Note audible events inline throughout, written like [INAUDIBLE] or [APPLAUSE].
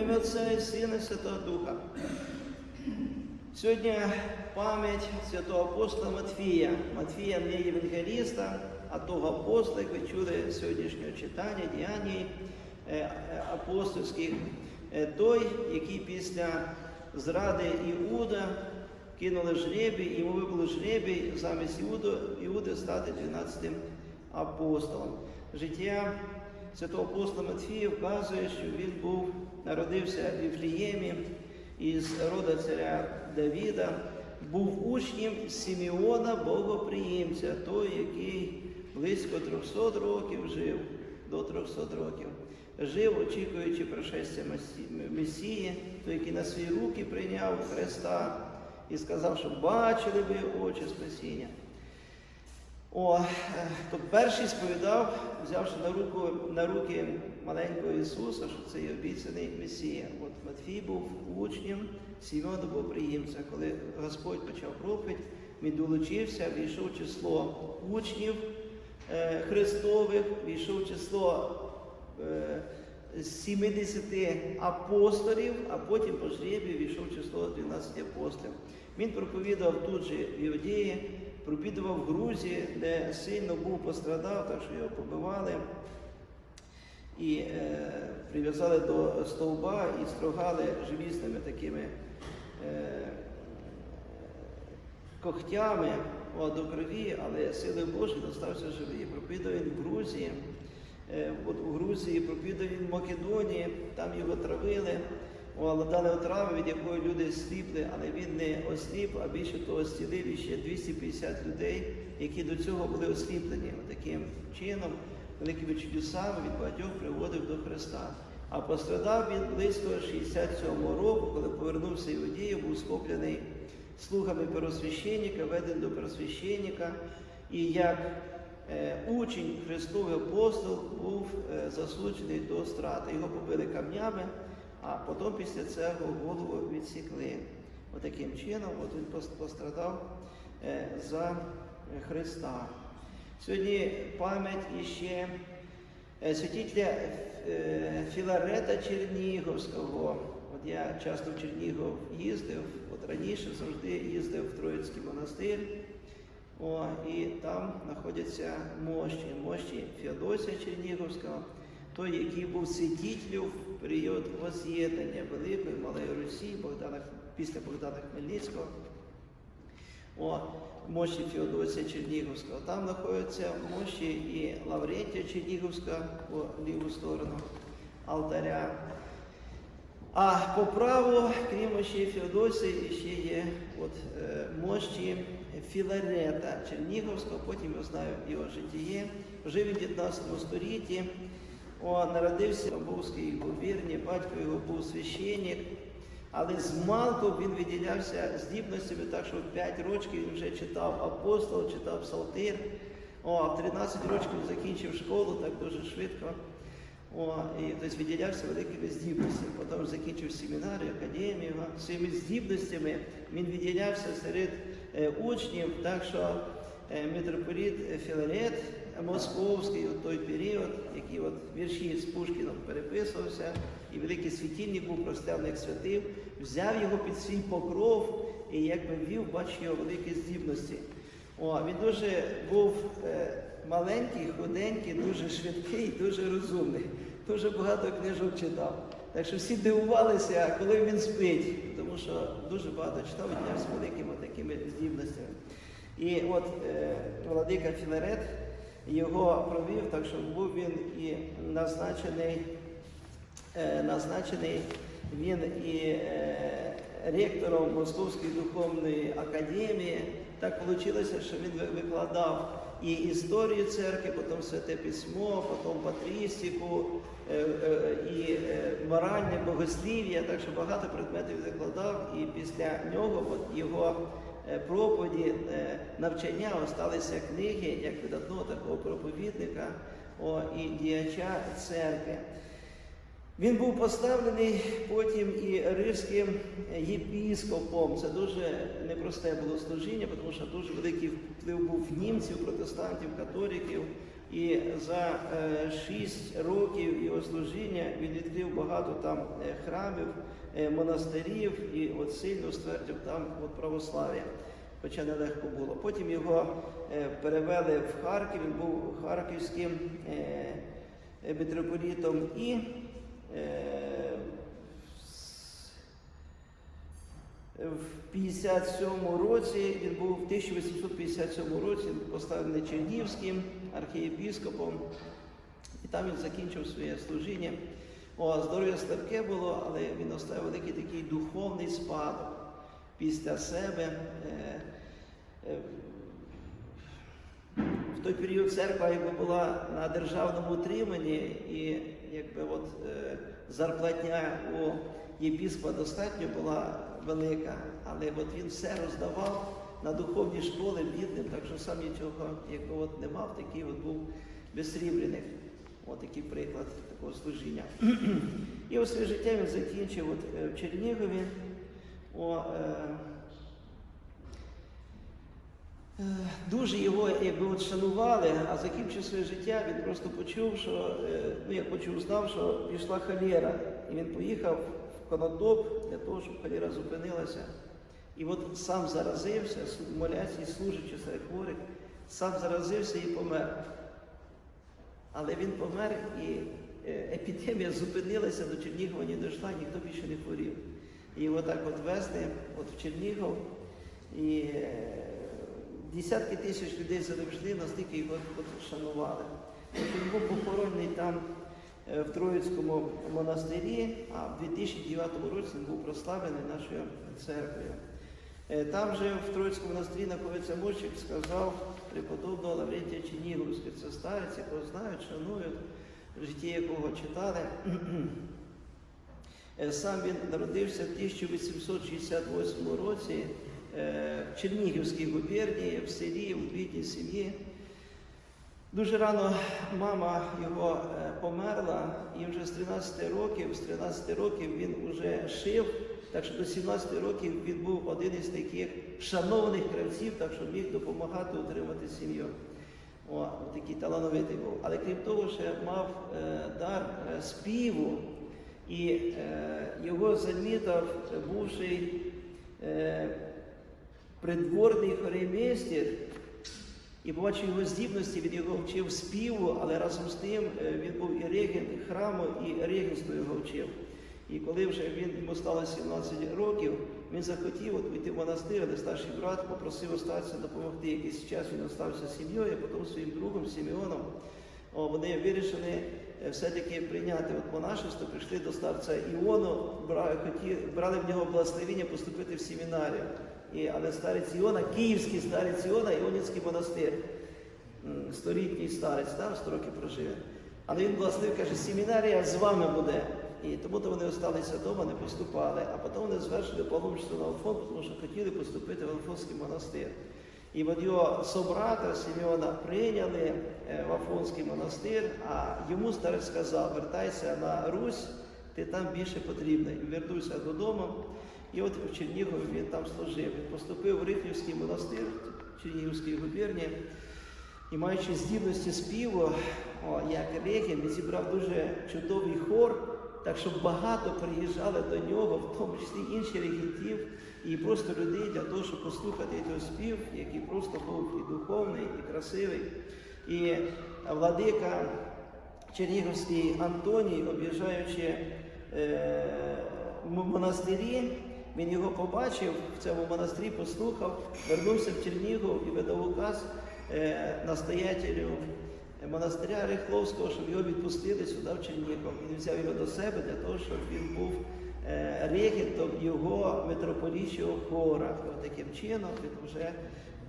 ім'я Отця і Сина і Святого Духа. Сьогодні пам'ять святого апостола Матфія. Матфія не євангеліста, а того апостола, як ви чули сьогоднішнього читання, діянь е, е, апостольських. Е, Той, який після зради Іуда кинули жребій, йому випало жребій замість Іуду, Іуди стати 12 апостолом. Життя святого апостола Матфія вказує, що він був, народився в Віфліємі із рода царя Давіда, був учнем Сімеона Богоприємця, той, який близько 300 років жив, до 300 років. Жив, очікуючи пришестя Месії, той, який на свої руки прийняв Христа і сказав, що бачили ви очі спасіння. О, е, то перший сповідав, взявши на, руку, на руки маленького Ісуса, що це є обіцяний Месія. От Матфій був учнем Сімеона Богоприємця. Коли Господь почав проповідь, він долучився, війшов число учнів е, Христових, війшов в число е, 70 апостолів, а потім по жребі війшов число 12 апостолів. Він проповідав тут же в Іудеї, проповідував в Грузії, де сильно був пострадав, так що його побивали і е, прив'язали до стовба і строгали желізними такими е, когтями о, до крові, але сили Божі достався живий. Проповідав він в Грузії. Е, От у Грузії проповідав він в Македонії, там його травили, о, але дали від якої люди сліпли, але він не осліп, а більше того зцілив ще 250 людей, які до цього були осліплені. Таким чином, великими чудесами від багатьох приводив до Христа. А пострадав він близько 67-го року, коли повернувся Іудію, був схоплений слугами первосвященника, веден до первосвященника, і як е, учень Христовий апостол був е, засуджений до страти. Його побили камнями, а потім після цього голову відсікли. Отаким чином от він пострадав е, за Христа. Сьогодні пам'ять іще е, святителя е, Філарета Чернігівського. От я часто в Чернігов їздив, от раніше завжди їздив в Троїцький монастир. О, і там знаходяться мощі, мощі Феодосія Чернігівського, той, який був святителем в період воз'єднання Великої Малої Русі Богдана, після Богдана Хмельницького. О, мощі Феодосія Чернігівського. Там знаходяться мощі і Лаврентія Чернігівського по ліву сторону алтаря. А по праву, крім мощі Феодосії, ще є от, е, мощі Філарета Чернігівського, потім я знаю його житіє. Він в 19 столітті, Народився в Бовській губернії, батько його був священник, але з малку він виділявся здібностями, так що в 5 років він вже читав апостол, читав псалтир. О, а в 13 років закінчив школу так дуже швидко. О, і тобто виділявся великими здібностями. Потім закінчив семінарію, академію. Своїми здібностями він виділявся серед е, учнів, так що е, митрополіт Філарет Московський у той період, який от вірші з Пушкіном переписувався, і великий світильник був простяний як святив, взяв його під свій покров і якби вів, бачив його великі здібності. О, він дуже був е, маленький, худенький, дуже швидкий, дуже розумний. Дуже багато книжок читав. Так що всі дивувалися, коли він спить, тому що дуже багато читав, віднявся великими такими здібностями. І от е, владика Філарет його провів, так що був він і назначений, е, назначений він і е, ректором Московської духовної академії. Так вийшло, що він викладав і історію церкви, потім святе письмо, потім патрістику, е, і моральне богослів'я, так що багато предметів викладав, і після нього от його проповіді, е, навчання осталися книги як видатного такого проповідника о, і діяча церкви. Він був поставлений потім і ризьким єпіскопом. Це дуже непросте було служіння, тому що дуже великий вплив був німців, протестантів, католиків. І за е, шість років його служіння він відкрив багато там е, храмів, е, монастирів і от сильно ствердив там от православ'я, хоча нелегко було. Потім його е, перевели в Харків, він був харківським е, е, митрополітом і е, в 57 році він був в 1857 році поставлений Чернігівським архієпіскопом, і там він закінчив своє служіння. О, здоров'я слабке було, але він оставив великий такий духовний спадок після себе. Е, е, в той період церква якби була на державному утриманні, і якби от е, зарплатня у єпіскопа достатньо була велика, але от він все роздавав на духовні школи бідним, так що сам нічого якби от не мав, такий от був безсрібрених. От такий приклад такого служіння. І ось своє життя він закінчив от, е, в Чернігові. О, е, Е, Дуже його якби от шанували, а закінчив своє життя, він просто почув, що е, ну як почув, знав, що пішла холера. І він поїхав в Конотоп для того, щоб холера зупинилася. І от сам заразився, моляться і служачи серед хворих, сам заразився і помер. Але він помер і е, епідемія зупинилася, до Чернігова не дійшла, ніхто більше не хворів. І його так от везли от в Чернігов. І е, десятки тисяч людей завжди настільки його от шанували. Він був похоронений там е, в Троїцькому монастирі, а в 2009 році він був прославлений нашою церквою. Там же в Троїцькому монастирі знаходиться мощик, сказав преподобного Лаврентія Черніговського. Це старець, якого знають, шанують, в житті якого читали. Е, Сам він народився в 1868 році е, в Чернігівській губернії, в селі, в бідній сім'ї. Дуже рано мама його е, померла, і вже з 13 років, з 13 років він вже шив, так що до 17 років він був один із таких шанованих кравців, так що міг допомагати утримати сім'ю. О, такий талановитий був. Але крім того, ще мав е, дар е, співу, і е, його замітив бувший е, придворний хореємейстер, і побачив його здібності, він його вчив співу, але разом з тим е, він був і регент храму, і регенство його вчив. І коли вже він йому стало 17 років, він захотів от вийти в монастир, але старший брат попросив остатися допомогти. Якийсь час він остався з сім'єю, а потім своїм другом Сімеоном. Вони вирішили е, все-таки прийняти от монашество, прийшли до старця Іону, брали, хотіли, брали в нього благословення поступити в семінарію. І, але старець Іона, київський старець Іона, Іонівський монастир, сторітній старець, там 100 років прожив. Але він благословив, каже, семінарія з вами буде. І тому то вони залишилися вдома, не поступали. А потім вони звершили паломництво на Алфон, тому що хотіли поступити в Алфонський монастир. І от його собрата Сімеона прийняли е, в Афонський монастир, а йому старець сказав, вертайся на Русь, ти там більше потрібний. І вернувся додому. І от в Чернігові він там служив. Він поступив в Рихнівський монастир в Чернігівській губернії. І маючи здібності співу, як регін, він зібрав дуже чудовий хор, так що багато приїжджали до нього, в тому числі інші регентів, і просто людей для того, щоб послухати той спів, який просто був і духовний, і красивий. І владика Чернігівський Антоній, об'їжджаючи е, монастирі, він його побачив в цьому монастирі, послухав, вернувся в Чернігов і видав указ е, настоятелю монастиря Рихловського, щоб його відпустили сюди в Чернігов. Він взяв його до себе для того, щоб він був е, регентом його митрополічого хора. От таким чином він вже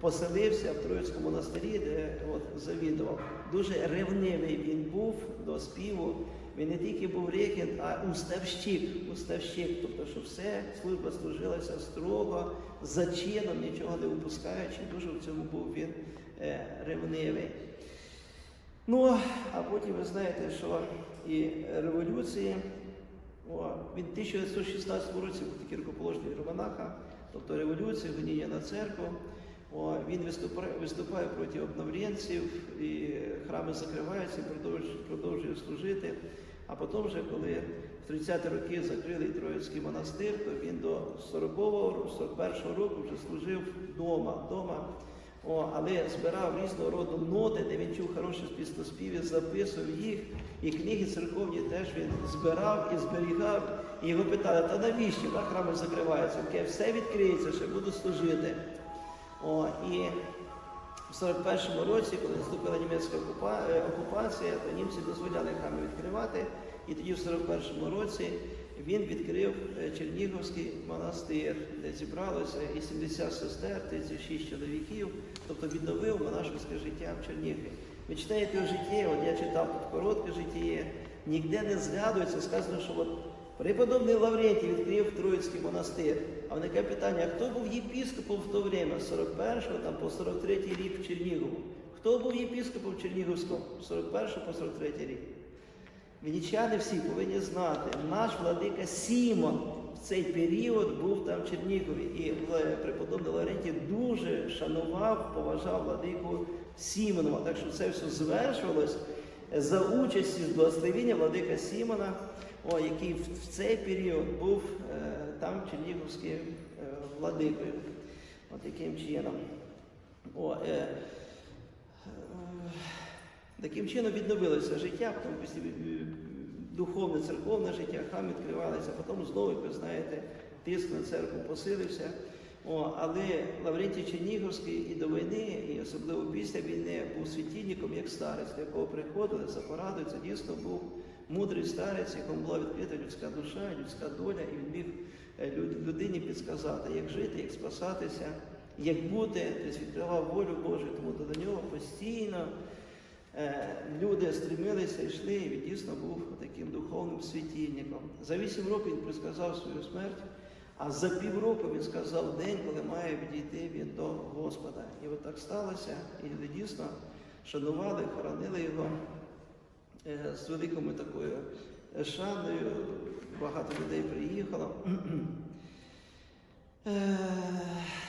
поселився в Троїцькому монастирі, де от, завідував. Дуже ревнивий він був до співу. Він не тільки був регент, а уставщик, уставщик, тобто, що все служба служилася строго, за чином, нічого не упускаючи. Дуже в цьому був він е, ревнивий. Ну, а потім ви знаєте, що і революції, о, він в 1916 році був такий рукоположний романаха, тобто революція, гоніння на церкву. О, він виступає, виступає проти обновленців, і храми закриваються, продовжує, продовжує служити. А потім, вже, коли в 30-ті роки закрили Троїцький монастир, то він до 40-го, 41-го року вже служив вдома. вдома. О, але збирав різного роду ноти, де він чув хороші пісноспіви, записував їх, і книги церковні теж він збирав і зберігав. І його питали, та навіщо так храми закриваються? Каже, все відкриється, ще буду служити. О, і в 41-му році, коли наступила німецька е, окупація, то німці дозволяли храми відкривати. І тоді в 41-му році він відкрив е, Чернігівський монастир, де зібралося і 70 сестер, 36 чоловіків, тобто відновив монашеське життя в Чернігові. Ви читаєте його от я читав тут коротке життя, ніде не згадується, сказано, що от преподобний Лаврентій відкрив Троїцький монастир. А виникає питання, хто був єпіскопом в то время, з 41 там, по 43 рік в Чернігову? Хто був єпіскопом в Чернігівському з 41 по 43 рік? Вінничани всі повинні знати, наш владика Сімон в цей період був там в Чернігові. І преподобний Лаврентій дуже шанував, поважав владику Сімонова. Так що це все звершувалось за участі з благословіння владика Сімона, о, який в, цей період був е, там Чернігівським е, владикою. От таким чином. О, е, Таким чином відновилося життя, потім е, духовне, церковне життя, храм відкривалися, потім знову, як ви знаєте, тиск на церкву посилився. О, але Лаврентій Чернігівський і до війни, і особливо після війни, був світильником як старець, до якого приходили за порадою. Це дійсно був мудрий старець, якому була відкрита людська душа, людська доля, і він міг е, людині підсказати, як жити, як спасатися, як бути, тобто відкривав волю Божу, тому до нього постійно. Е, люди стремилися, йшли, і він дійсно був таким духовним світильником. За вісім років він предсказав свою смерть, а за півроку він сказав день, коли має відійти він до Господа. І от так сталося, і люди дійсно шанували, хоронили його е, з великою такою е, шаною. Багато людей приїхало. [CLEARS THROAT]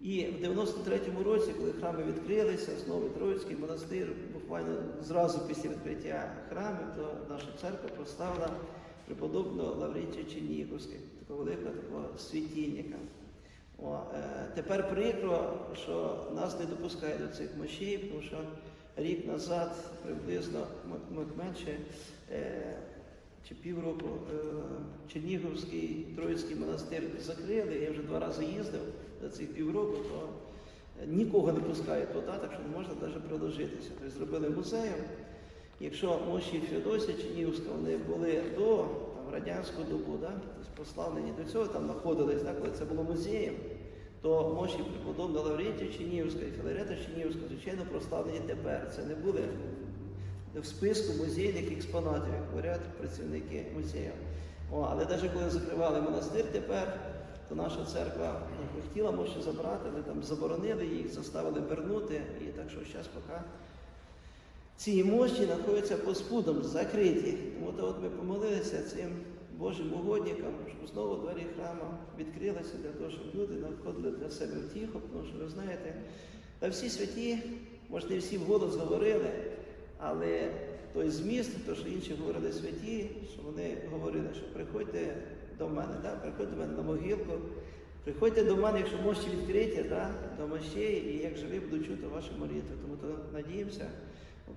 І в 93-му році, коли храми відкрилися, знову Троїцький монастир, буквально зразу після відкриття храмів, то наша церква прославила преподобного Лаврентія Чернігівського, такого великого такого світильника. О, е, тепер прикро, що нас не допускають до цих мощей, тому що рік назад приблизно менше е, чи півроку е, Чернігівський Троїцький монастир закрили. Я вже два рази їздив за цих півроку, то е, нікого не пускають туди, так що не можна навіть приложитися. Тобто зробили музеєм. Якщо мощі Феодосія Чернігівська вони були до там, радянську добу, да, тобто прославлені до цього там знаходились, да, коли це було музеєм, то мощі преподобного Лаврентія Чернігівська і Філарета Чернігівська, звичайно, прославлені тепер. Це не були в списку музейних експонатів, як говорять працівники музею. О, але навіть коли закривали монастир тепер, то наша церква ну, хотіла може забрати, але там заборонили їх, заставили вернути. І так що зараз поки ці мощі знаходяться під спудом, закриті. Тому то от ми помолилися цим Божим угодникам, щоб знову двері храму відкрилися для того, щоб люди знаходили для себе втіху, тому що ви знаєте, та всі святі, може не всі вголос говорили, але той зміст, то, що інші говорили святі, що вони говорили, що приходьте до мене, да? приходьте до мене на могилку, приходьте до мене, якщо мощі відкриті, да? до мощей, і як живі буду чути ваші молитви. Тому то надіємося,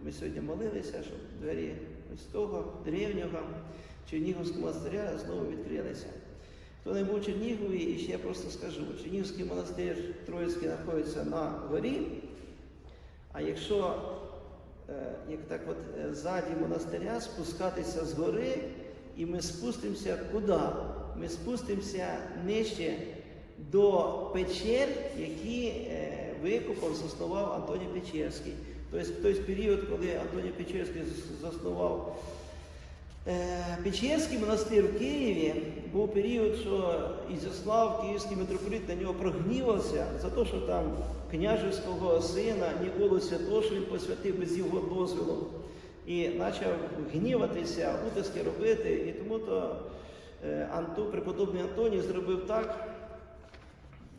ми сьогодні молилися, щоб двері ось того древнього Чернігівського монастиря знову відкрилися. Хто не був Чернігові, і ще я просто скажу, Чернігівський монастир Троїцький знаходиться на горі, а якщо як так от е, ззаді монастиря спускатися з гори, і ми спустимося куди? Ми спустимося нижче до печер, які е, викопав, заснував Антоній Печерський. Тобто той період, коли Антоній Печерський заснував Е, Печерський монастир в Києві був період, що Ізяслав, київський митрополит, на нього прогнівався за те, що там княжеського сина Ніколу Святого, що він посвятив без його дозволу, і почав гніватися, утиски робити. І тому то е, Анту, преподобний Антоній зробив так,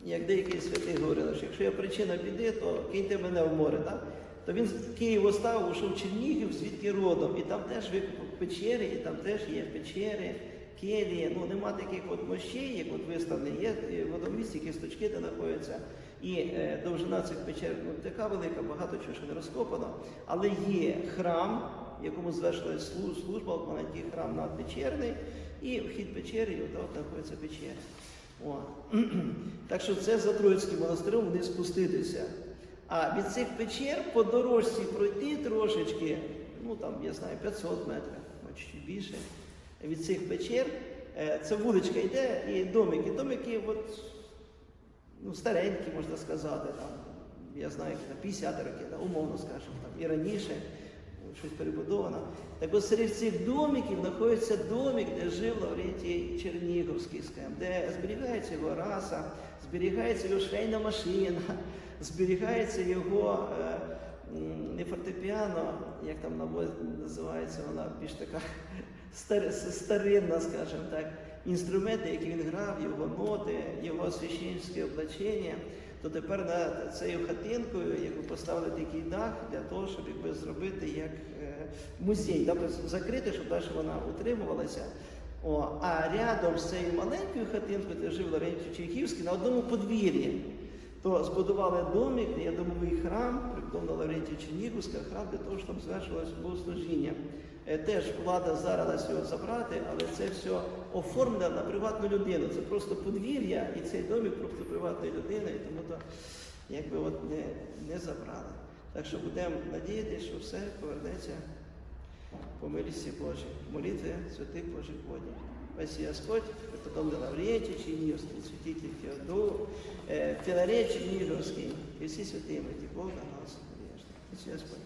як деякі святі говорили, що якщо я причина біди, то киньте мене в море. Так? То він з Києва став, ушов Чернігів, звідки родом, і там теж викопав печери, і там теж є печери, келії. Ну нема таких от мощей, як от виставлені, є е, водомісті, кісточки, де знаходяться. І е, довжина цих печер ну, така велика, багато чого ще не розкопано. Але є храм, якому звершилась слу- служба, маленький храм надпечерний, і вхід печери, і от знаходиться печера. О. [CLEARS THROAT] Так що це за Троїцьким монастирем вниз спуститися. А від цих печер по дорожці пройти трошечки, ну там, я знаю, 500 метрів, чуть більше. Від цих печер е, це вуличка йде і домики. Домики от, ну, старенькі, можна сказати, там, я знаю, там 50 років, да, умовно скажемо, там, і раніше щось перебудовано. Так от серед цих домиків знаходиться домик, де жив Лаврентій Черніговський, скажімо, де зберігається його раса, зберігається його швейна машина, зберігається його е, не фортепіано, як там називається вона більш така [LAUGHS] старинна, скажімо так, інструменти, які він грав, його ноти, його священське облачення, то тепер над цією хатинкою яку поставили такий дах для того, щоб якби зробити як е, музей, тобто закрити, щоб далі вона утримувалася. О, а рядом з цією маленькою хатинкою, де жив Лаврентій Чайківський, на одному подвір'ї, то збудували домик, є домовий храм, прикдомна Лаврентія Чернігівська, храм для того, щоб там звершувалося богослужіння. Е, Теж влада зараз його забрати, але це все оформлено на приватну людину. Це просто подвір'я, і цей домик просто приватної людини, і тому то якби от не, не забрали. Так що будемо надіятися, що все повернеться по милості Божій. Молитви святих Божих водів. Спаси Господь, преподобный Лаврентий Черниговский, святитель Феодор, э, Филарет Черниговский, и все святые, Бога нас. Спаси Господь.